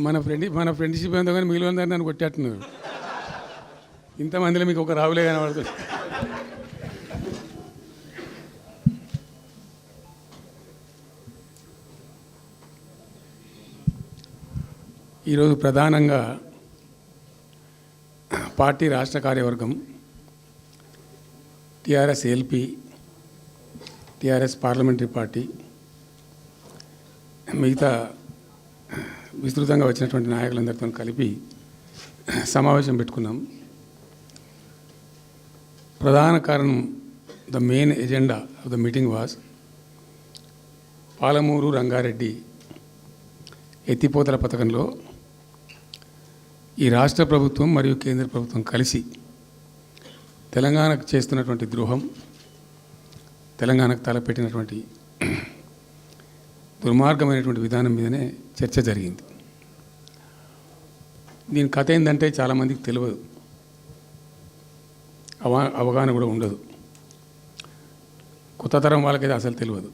మన ఫ్రెండ్ మన ఫ్రెండ్షిప్ ఎంతో కానీ మిగిలిన దాన్ని నన్ను కొట్టేట్టున్నారు ఇంతమందిలో మీకు ఒక రావులే కనబడుతుంది ఈరోజు ప్రధానంగా పార్టీ రాష్ట్ర కార్యవర్గం TRS LP TRS parliamentary party మిగతా విస్తృతంగా వచ్చినటువంటి నాయకులందరితో కలిపి సమావేశం పెట్టుకున్నాం. ప్రధాన కారణం the main agenda of the meeting was Palamuru Rangareddy ఎత్తిపోతల పథకంలో ఈ రాష్ట్ర ప్రభుత్వం మరియు కేంద్ర ప్రభుత్వం కలిసి తెలంగాణకు చేస్తున్నటువంటి ద్రోహం తెలంగాణకు తలపెట్టినటువంటి దుర్మార్గమైనటువంటి విధానం మీదనే చర్చ జరిగింది. దీని కథ ఏంటంటే చాలామందికి తెలియదు అవా అవగాహన కూడా ఉండదు. కొత్త తరం వాళ్ళకైతే అసలు తెలియదు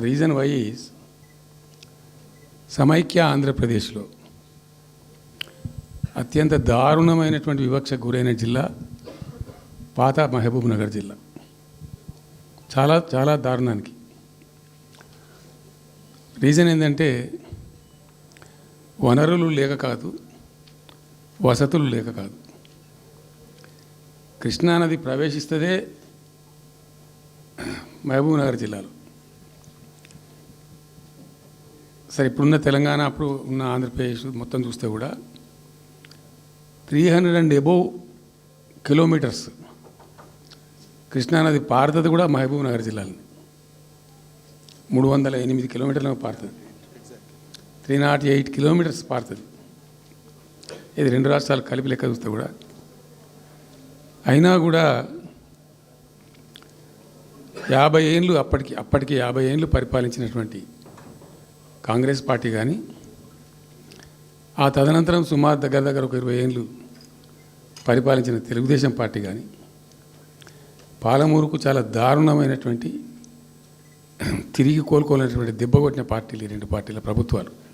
రీజన్ వైజ్ సమైక్య ఆంధ్రప్రదేశ్లో అత్యంత దారుణమైనటువంటి వివక్షకు గురైన జిల్లా పాత మహబూబ్ నగర్ జిల్లా. చాలా చాలా దారుణానికి. రీజన్ ఏంటంటే వనరులు లేక కాదు వసతులు లేక కాదు. కృష్ణానది ప్రవేశిస్తుందే మహబూబ్ నగర్ జిల్లాలో. సరే ఇప్పుడున్న తెలంగాణ అప్పుడు ఉన్న ఆంధ్రప్రదేశ్ మొత్తం చూస్తే కూడా three hundred and above kilometres కృష్ణానది పారుతుంది కూడా మహబూబ్ నగర్ జిల్లాలో మూడు వందల ఎనిమిది కిలోమీటర్లకు పారుతుంది. త్రీ నాట్ ఎయిట్ కిలోమీటర్స్ పారుతుంది. ఇది రెండు రాష్ట్రాలు కలిపి లెక్క చూస్తే కూడా. అయినా కూడా యాభై ఏళ్ళు అప్పటికి అప్పటికి యాభై ఏళ్ళు పరిపాలించినటువంటి కాంగ్రెస్ పార్టీ కానీ ఆ తదనంతరం సుమారు దగ్గర దగ్గర ఒక ఇరవై ఏళ్ళు పరిపాలించిన తెలుగుదేశం పార్టీ కానీ పాలమూరుకు చాలా దారుణమైనటువంటి తిరిగి కోలుకోలేనటువంటి దెబ్బ కొట్టిన పార్టీలు ఈ రెండు పార్టీల ప్రభుత్వాలు.